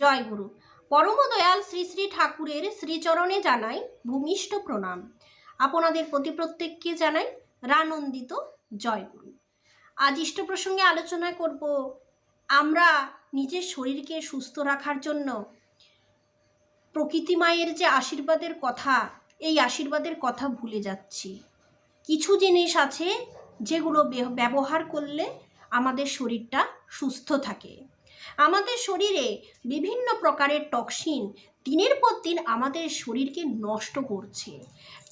জয় গুরু। পরম দয়াল শ্রী শ্রী ঠাকুরের শ্রীচরণে জানাই ভূমিষ্ঠ প্রণাম। আপনাদের প্রতি প্রত্যেককে জানাই রানন্দিত জয় গুরু। আজ ইষ্ট প্রসঙ্গে আলোচনা করব, আমরা নিজের শরীরকে সুস্থ রাখার জন্য প্রকৃতি মায়ের যে আশীর্বাদের কথা, এই আশীর্বাদের কথা ভুলে যাচ্ছি। কিছু জিনিস আছে যেগুলো ব্যবহার করলে আমাদের শরীরটা সুস্থ থাকে। আমাদের শরীরে বিভিন্ন প্রকারের টক্সিন দিনের পর দিন আমাদের শরীরকে নষ্ট করছে।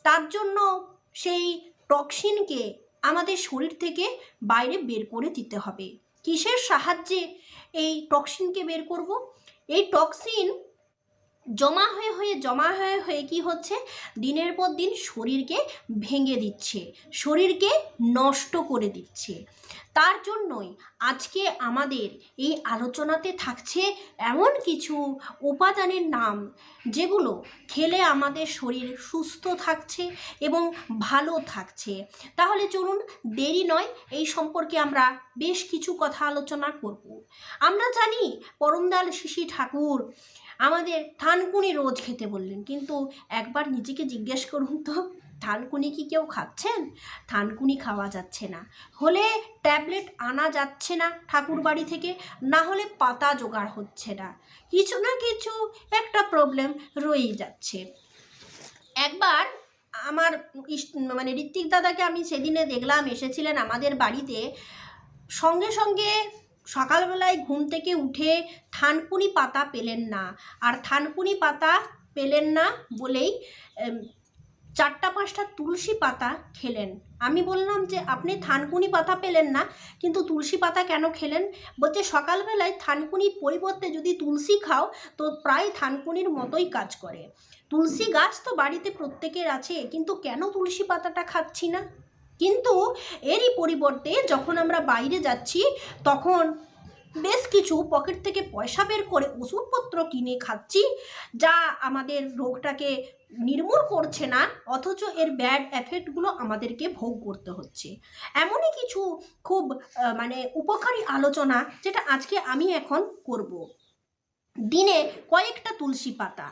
তার জন্য সেই টক্সিনকে আমাদের শরীর থেকে বাইরে বের করে দিতে হবে। কিসের সাহায্যে এই টক্সিনকে বের করব? এই টক্সিন জমা হয়ে হয়ে, জমা হয়ে হয়ে কি হচ্ছে? দিনের পর দিন শরীরকে ভেঙে দিচ্ছে, শরীরকে নষ্ট করে দিচ্ছে। তার জন্যই আজকে আমাদের এই আলোচনাতে থাকছে এমন কিছু উপাদানের নাম, যেগুলো খেলে আমাদের শরীর সুস্থ থাকছে এবং ভালো থাকছে। তাহলে চলুন, দেরি নয়, এই সম্পর্কে আমরা বেশ কিছু কথা আলোচনা করব। আমরা জানি পরমদাল শিশি ঠাকুর আমাদের থানকুনি রোজ খেতে বললেন। কিন্তু একবার নিজেকে জিজ্ঞেস করুন তো, থানকুনি কি কেউ খাচ্ছেন? থানকুনি খাওয়া যাচ্ছে না। হলে ট্যাবলেট আনা যাচ্ছে না ঠাকুর বাড়ি থেকে, না হলে পাতা জোগাড় হচ্ছে না। কিছু না কিছু একটা প্রবলেম রয়েই যাচ্ছে। একবার আমার মানে ঋত্বিক দাদাকে আমি সেদিনে দেখলাম, এসেছিলেন আমাদের বাড়িতে। সঙ্গে সঙ্গে সকালবেলায় ঘুম থেকে উঠে থানকুনি পাতা পেলেন না। আর থানকুনি পাতা পেলেন না বলেই চারটা পাঁচটা তুলসী পাতা খেলেন। আমি বললাম যে, আপনি থানকুনি পাতা পেলেন না, কিন্তু তুলসী পাতা কেন খেলেন? বলছে, সকালবেলায় থানকুনির পরিবর্তে যদি তুলসী খাও, তো প্রায় থানকুনির মতোই কাজ করে। তুলসী গাছ তো বাড়িতে প্রত্যেকের আছে, কিন্তু কেন তুলসী পাতাটা খাচ্ছি না? কিন্তু এরই পরিবর্তে যখন আমরা বাইরে যাচ্ছি, তখন বেশ কিছু পকেট থেকে পয়সা বের করে ওষুধপত্র কিনে খাচ্ছি, যা আমাদের রোগটাকে নির্মূল করছে না, অথচ এর ব্যাড এফেক্টগুলো আমাদেরকে ভোগ করতে হচ্ছে। এমনই কিছু খুব মানে উপকারী আলোচনা যেটা আজকে আমি এখন করব। দিনে কয়েকটা তুলসী পাতা।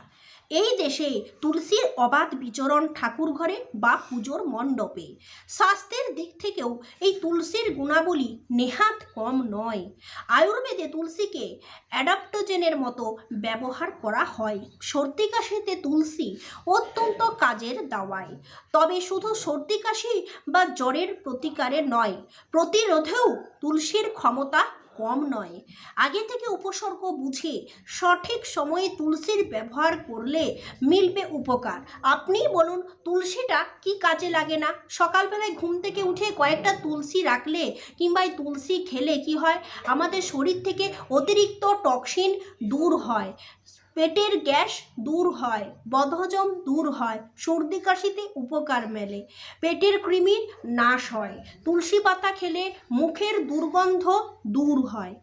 এই দেশে তুলসীর অবাধ বিচরণ ঠাকুর ঘরে বা পুজোর মণ্ডপে। স্বাস্থ্যের দিক থেকেও এই তুলসীর গুণাবলী নেহাত কম নয়। আয়ুর্বেদে তুলসীকে অ্যাডাপ্টোজেনের মতো ব্যবহার করা হয়। সর্দি কাশিতে তুলসী অত্যন্ত কাজের দাওয়ায়। তবে শুধু সর্দি কাশি বা জ্বরের প্রতিকারে নয়, প্রতিরোধেও তুলসীর ক্ষমতা কম নয়। আগে থেকে উপসর্গ বুঝে সঠিক সময়ে তুলসীর ব্যবহার করলে মিলবে উপকার। আপনি বলুন, তুলসীটা কি কাজে লাগে না? সকালবেলায় ঘুম থেকে উঠে কয়েকটা তুলসী রাখলে কিংবা তুলসী খেলে কি হয়? আমাদের শরীর থেকে অতিরিক্ত টক্সিন দূর হয়। পেটের গ্যাস দূর হয়, বদহজম দূর হয়, সর্দি কাশিতে উপকার মেলে, পেটের কৃমির নাশ হয়, তুলসী পাতা খেলে মুখের দুর্গন্ধ দূর হয়।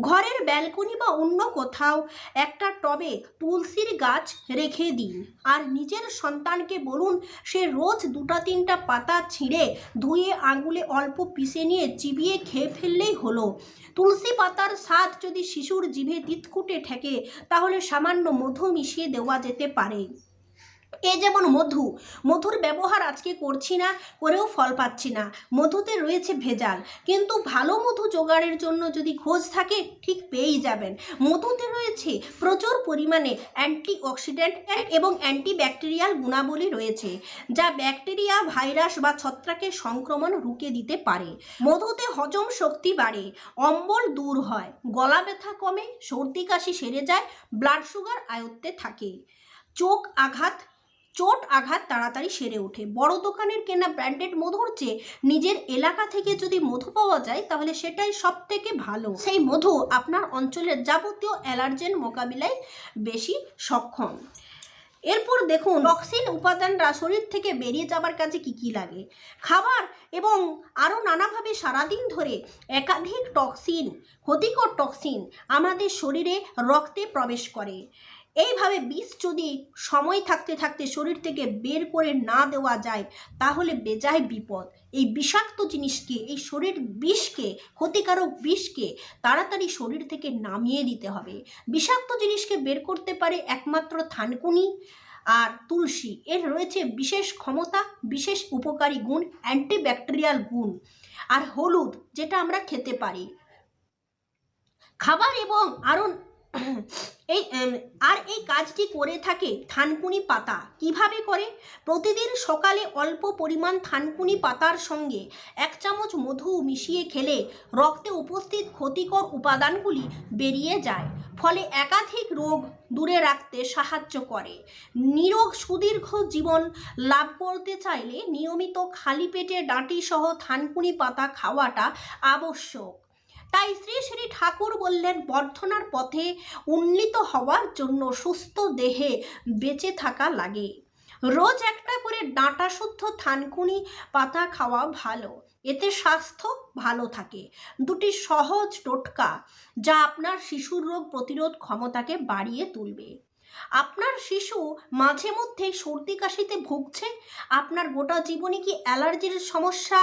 ঘরের ব্যালকনি বা অন্য কোথাও একটা টবে তুলসীর গাছ রেখে দিন। আর নিজের সন্তানকে বলুন, সে রোজ দুটা তিনটা পাতা ছিঁড়ে ধুয়ে আঙুলে অল্প পিষে নিয়ে চিবিয়ে খেয়ে ফেললেই হলো। তুলসী পাতার স্বাদ যদি শিশুর জিভে তিতকুটে ঠেকে, তাহলে সামান্য মধু মিশিয়ে দেওয়া যেতে পারে। এ যেমন মধু, মধুর ব্যবহার আজকে করছি না, করেও ফল পাচ্ছি না। মধুতে রয়েছে ভেজাল, কিন্তু ভালো মধু জোগাড়ের জন্য যদি খোঁজ থাকে, ঠিক পেয়েই যাবেন। মধুতে রয়েছে প্রচুর পরিমাণে অ্যান্টিঅক্সিডেন্ট এবং অ্যান্টিব্যাকটেরিয়াল গুণাবলী রয়েছে, যা ব্যাকটেরিয়া, ভাইরাস বা ছত্রাকের সংক্রমণ রুখে দিতে পারে। মধুতে হজম শক্তি বাড়ে, অম্বল দূর হয়, গলা ব্যথা কমে, সর্দি কাশি সেরে যায়, ব্লাড সুগার আয়ত্তে থাকে। চোখ আঘাত চোট আঘাত তাড়াতাড়ি সেরে ওঠে। বড় দোকানের কেনা ব্র্যান্ডেড মধুর চেয়ে নিজের এলাকা থেকে যদি মধু পাওয়া যায়, তাহলে সেটাই সব থেকে ভালো। সেই মধু আপনার অঞ্চলের যাবতীয় অ্যালার্জেন মোকাবিলায় বেশি সক্ষম। এরপর দেখুন, টক্সিন উপাদানরা শরীর থেকে বেরিয়ে যাবার কাজে কি কি লাগে? খাবার এবং আরও নানাভাবে সারাদিন ধরে একাধিক টক্সিন, ক্ষতিকর টক্সিন আমাদের শরীরে রক্তে প্রবেশ করে। এইভাবে বিষ যদি সময় থাকতে থাকতে শরীর থেকে বের করে না দেওয়া যায়, তাহলে বেজায় বিপদ। এই বিষাক্ত জিনিসকে, এই শরীর বিষকে, ক্ষতিকারক বিষকে তাড়াতাড়ি শরীর থেকে নামিয়ে দিতে হবে। বিষাক্ত জিনিসকে বের করতে পারে একমাত্র থানকুনি আর তুলসী। এর রয়েছে বিশেষ ক্ষমতা, বিশেষ উপকারী গুণ, অ্যান্টিব্যাকটেরিয়াল গুণ আর হলুদ, যেটা আমরা খেতে পারি। খাবার এবং আরও এই আর এই কাজটি করে থাকে থানকুনি পাতা? কীভাবে করে? প্রতিদিন সকালে অল্প পরিমাণ থানকুনি পাতার সঙ্গে এক চামচ মধু মিশিয়ে খেলে রক্তে উপস্থিত ক্ষতিকর উপাদানগুলি বেরিয়ে যায়, ফলে একাধিক রোগ দূরে রাখতে সাহায্য করে। নিরোগ সুদীর্ঘ জীবন লাভ করতে চাইলে নিয়মিত খালি পেটে ডাঁটি সহ থানকুনি পাতা খাওয়াটা আবশ্যক। তাই শ্রী শ্রী ঠাকুর বললেন, বর্ধনার পথে উন্নীত হওয়ার জন্য সুস্থ দেহে বেঁচে থাকা লাগে। রোজ একটা করে ডাঁটা শুদ্ধ থানকুনি পাতা খাওয়া ভালো, এতে স্বাস্থ্য ভালো থাকে। দুটি সহজ টোটকা যা আপনার শিশুর রোগ প্রতিরোধ ক্ষমতাকে বাড়িয়ে তুলবে। আপনার শিশু মাঝে মধ্যে সর্দি কাশিতে ভুগছে, আপনার গোটা জীবনে কি অ্যালার্জির সমস্যা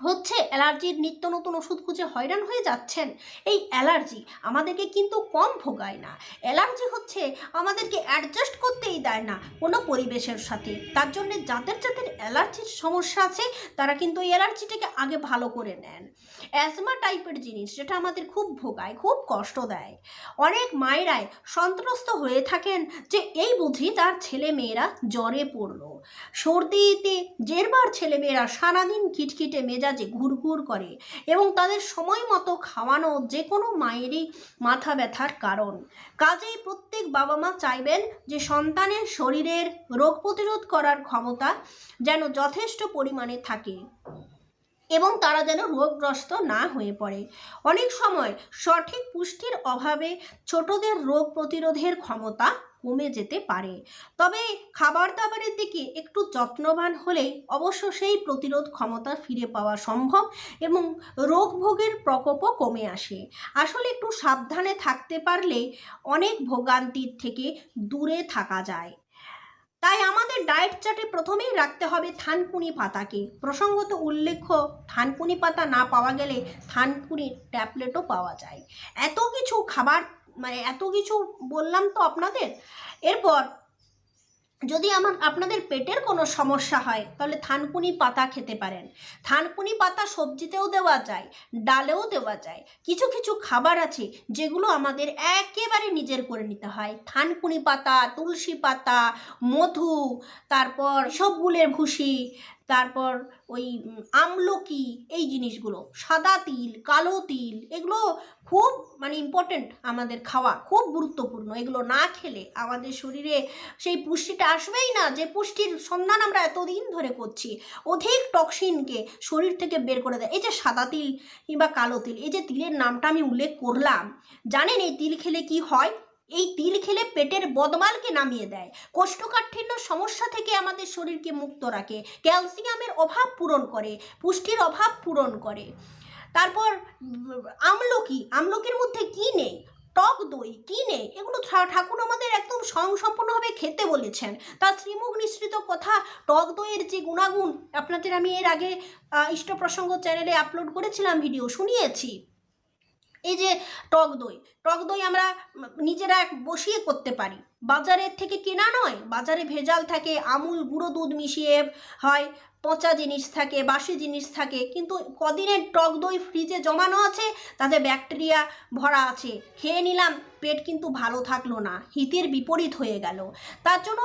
হচ্ছে অ্যালার্জির নিত্য নতুন ওষুধ খুঁজে হয়রান হয়ে যাচ্ছেন। এই অ্যালার্জি আমাদেরকে কিন্তু কম ভোগায় না। অ্যালার্জি হচ্ছে আমাদেরকে অ্যাডজাস্ট করতেই দেয় না কোনো পরিবেশের সাথে। তার জন্যে যাদের যাদের অ্যালার্জির সমস্যা আছে, তারা কিন্তু এই অ্যালার্জিটাকে আগে ভালো করে নেন। অ্যাজমা টাইপের জিনিস যেটা আমাদের খুব ভোগায়, খুব কষ্ট দেয়। অনেক মায়েরাই সন্ত্রস্ত হয়ে থাকেন যে এই বুঝি তার ছেলে মেয়েরা জ্বরে পড়ল। সর্দিতে জেরবার ছেলেমেয়েরা সারাদিন খিটখিটে মেজাজে ঘুরঘুর করে এবং তাদের সময় মতো খাওয়ানো যে কোনো মায়েরই মাথা ব্যথার কারণ। কাজেই প্রত্যেক বাবা মা চাইবেন যে সন্তানের শরীরের রোগ প্রতিরোধ করার ক্ষমতা যেন যথেষ্ট পরিমাণে থাকে এবং তারা যেন রোগগ্রস্ত না হয়ে পড়ে। অনেক সময় সঠিক পুষ্টির অভাবে ছোটদের রোগ প্রতিরোধের ক্ষমতা কমে যেতে পারে। তবে খাবার দাবারের দিকে একটু যত্নবান হলে অবশ্য সেই প্রতিরোধ ক্ষমতা ফিরে পাওয়া সম্ভব এবং রোগ ভোগের প্রকোপও কমে আসে। আসলে একটু সাবধানে থাকতে পারলে অনেক ভোগান্তির থেকে দূরে থাকা যায়। তাই আমাদের ডায়েট চার্টে প্রথমেই রাখতে হবে থানকুনি পাতাকে। প্রসঙ্গত উল্লেখ্য, থানকুনি পাতা না পাওয়া গেলে থানকুনি ট্যাবলেটও পাওয়া যায়। এত কিছু খাবার মানে এত কিছু বললাম তো আপনাদের। এরপর যদি আমার, আপনাদের পেটের কোনো সমস্যা হয়, তাহলে থানকুনি পাতা খেতে পারেন। থানকুনি পাতা সবজিতেও দেওয়া যায়, ডালেও দেওয়া যায়। কিছু কিছু খাবার আছে যেগুলো আমাদের একেবারে নিজের করে নিতে হয়। থানকুনি পাতা, তুলসী পাতা, মধু, তারপর সবগুলের ভুসি তারপর ওই আমলকি, এই জিনিসগুলো, সাদা তিল, কালো তিল, এগুলো খুব মানে ইম্পর্টেন্ট আমাদের খাওয়া, খুব গুরুত্বপূর্ণ। এগুলো না খেলে আমাদের শরীরে সেই পুষ্টিটা আসবেই না, যে পুষ্টির সন্ধান আমরা এতদিন ধরে করছি। অধিক টক্সিনকে শরীর থেকে বের করে দেয়। এই যে সাদা তিল কিংবা কালো তিল, এই যে তিলের নামটা আমি উল্লেখ করলাম, জানেন এই তিল খেলে কি হয়? এই তিল খেলে পেটের বদমালকে নামিয়ে দেয়। কোষ্ঠকাঠিন্য সমস্যা থেকে আমাদের শরীরকে মুক্ত রাখে। ক্যালসিয়ামের অভাব পূরণ করে, পুষ্টির অভাব পূরণ করে। তারপর, আমলকি, আমলকির মধ্যে কি নেই? টক দই কি নেই? এগুলো ঠাকুর আমাদের একদম স্বয়ংসম্পূর্ণভাবে খেতে বলেছেন। তার শ্রীমুখ নিঃসৃত কথা, টক দইয়ের যে গুণাগুণ, আপনাদের আমি এর আগে ইষ্ট প্রসঙ্গ চ্যানেলে আপলোড করেছিলাম, ভিডিও শুনিয়েছি। এই যে টক দই টক দই আমরা নিজেরা বসিয়ে করতে পারি। বাজারের থেকে কেনা নয়, বাজারে ভেজাল থাকে, আমুল গুঁড়ো দুধ মিশিয়ে হয়, পচা জিনিস থাকে, বাসি জিনিস থাকে, কিন্তু কদিনের টক দই ফ্রিজে জমানো আছে, তাতে ব্যাকটেরিয়া ভরা আছে। খেয়ে নিলাম, পেট কিন্তু ভালো থাকল না, হিতের বিপরীত হয়ে গেল। তার জন্য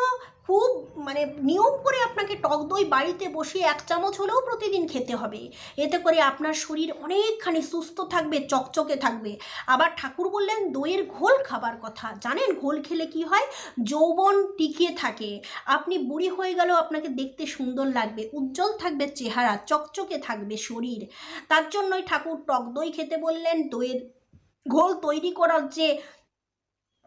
খুব মানে নিয়ম করে আপনাকে টক দই বাড়িতে বসিয়ে এক চামচ হলেও প্রতিদিন খেতে হবে। এতে করে আপনার শরীর অনেকখানি সুস্থ থাকবে, চকচকে থাকবে। আবার ঠাকুর বললেন, দইয়ের ঘোল খাবার কথা। জানেন ঘোল খেলে কি হয়? যৌবন টিকে থাকে। আপনি বুড়ি হয়ে গেলেও আপনাকে দেখতে সুন্দর লাগবে, উজ্জ্বল থাকবে চেহারা, চকচকে থাকবে শরীর। তার জন্যই ঠাকুর টক দই খেতে বললেন, দইয়ের ঘোল তৈরি করার যে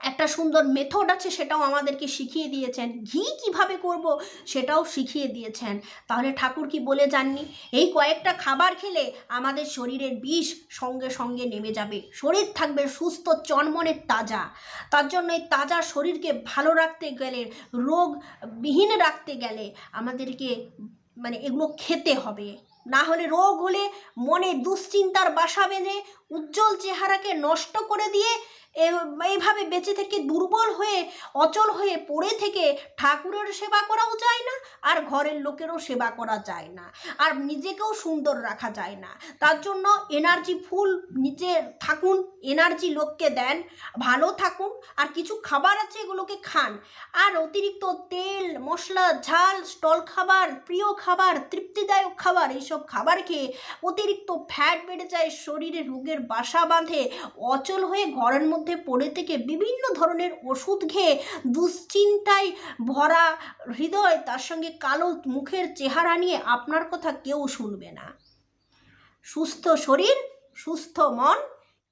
একটা সুন্দর মেথড আছে সেটাও আমাদেরকে শিখিয়ে দিয়েছেন। ঘি কীভাবে করব সেটাও শিখিয়ে দিয়েছেন। তাহলে ঠাকুর কি বলে যাননি? এই কয়েকটা খাবার খেলে আমাদের শরীরের বিষ সঙ্গে সঙ্গে নেমে যাবে। শরীর থাকবে সুস্থ চনমনের তাজা। তার জন্য এই তাজা শরীরকে ভালো রাখতে গেলে রোগবিহীন রাখতে গেলে আমাদেরকে মানে এগুলো খেতে হবে। না হলে রোগ হলে মনে দুশ্চিন্তার বাসা বেঁধে উজ্জ্বল চেহারাকে নষ্ট করে দিয়ে এইভাবে বেঁচে থেকে দুর্বল হয়ে, অচল হয়ে পড়ে থেকে ঠাকুরের সেবা করাও যায় না আর ঘরের লোকেরও সেবা করা যায় না। আর নিজেকেও সুন্দর রাখা যায় না। তার জন্য এনার্জি ফুল নিজে থাকুন, এনার্জি লোককে দেন, ভালো থাকুন, আর কিছু খাবার আছে এগুলোকে খান। আর অতিরিক্ত তেল, মশলা, ঝাল, স্টল খাবার, প্রিয় খাবার, তৃপ্তিদায়ক খাবার, এইসব খাবার খেয়ে অতিরিক্ত ফ্যাট বেড়ে যায়, শরীরে রোগের বাসা বাঁধে, অচল হয়ে ঘরের মধ্যে পড়ে থেকে বিভিন্ন ধরনের ওষুধ খেয়ে দুশ্চিন্তায় ভরা হৃদয়, তার সঙ্গে কালো মুখের চেহারা নিয়ে আপনার কথা কেউ শুনবে না। সুস্থ শরীর, সুস্থ মন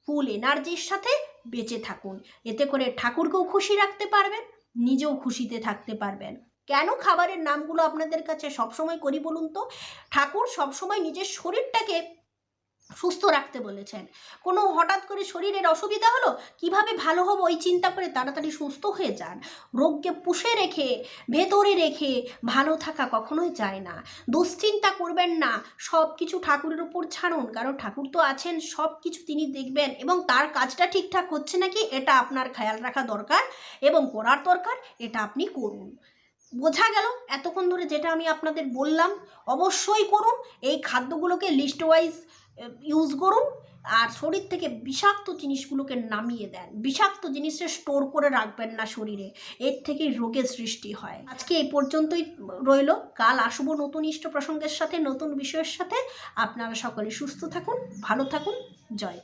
ফুল এনার্জির সাথে বেঁচে থাকুন। এতে করে ঠাকুরকেও খুশি রাখতে পারবেন, নিজেও খুশিতে থাকতে পারবেন। কেন খাবারের নামগুলো আপনাদের কাছে সবসময় করি বলুন তো? ঠাকুর সবসময় নিজের শরীরটাকে সুস্থ রাখতে বলেছেন। কোনো হঠাৎ করে শরীরের অসুবিধা হলো? কীভাবে ভালো হব ওই চিন্তা করে তাড়াতাড়ি সুস্থ হয়ে যান। রোগকে পুষে রেখে, ভেতরে রেখে ভালো থাকা কখনোই যায় না। দুশ্চিন্তা করবেন না। সব কিছু ঠাকুরের উপর ছাড়ুন। কারণ ঠাকুর তো আছেন সব কিছু তিনি দেখবেন। এবং তার কাজটা ঠিকঠাক হচ্ছে নাকি? এটা আপনার খেয়াল রাখা দরকার। এবং করার দরকার, এটা আপনি করুন। বোঝা গেল এতক্ষণ ধরে যেটা আমি আপনাদের বললাম। অবশ্যই করুন, এই খাদ্যগুলোকে লিস্ট ওয়াইজ ইউজ করুন আর শরীর থেকে বিষাক্ত জিনিসগুলোকে নামিয়ে দেন। বিষাক্ত জিনিসে স্টোর করে রাখবেন না শরীরে, এর থেকেই রোগের সৃষ্টি হয়। আজকে এই পর্যন্তই রইল। কাল আসব নতুন ইষ্ট প্রসঙ্গের সাথে, নতুন বিষয়ের সাথে। আপনারা সকলে সুস্থ থাকুন, ভালো থাকুন। জয়।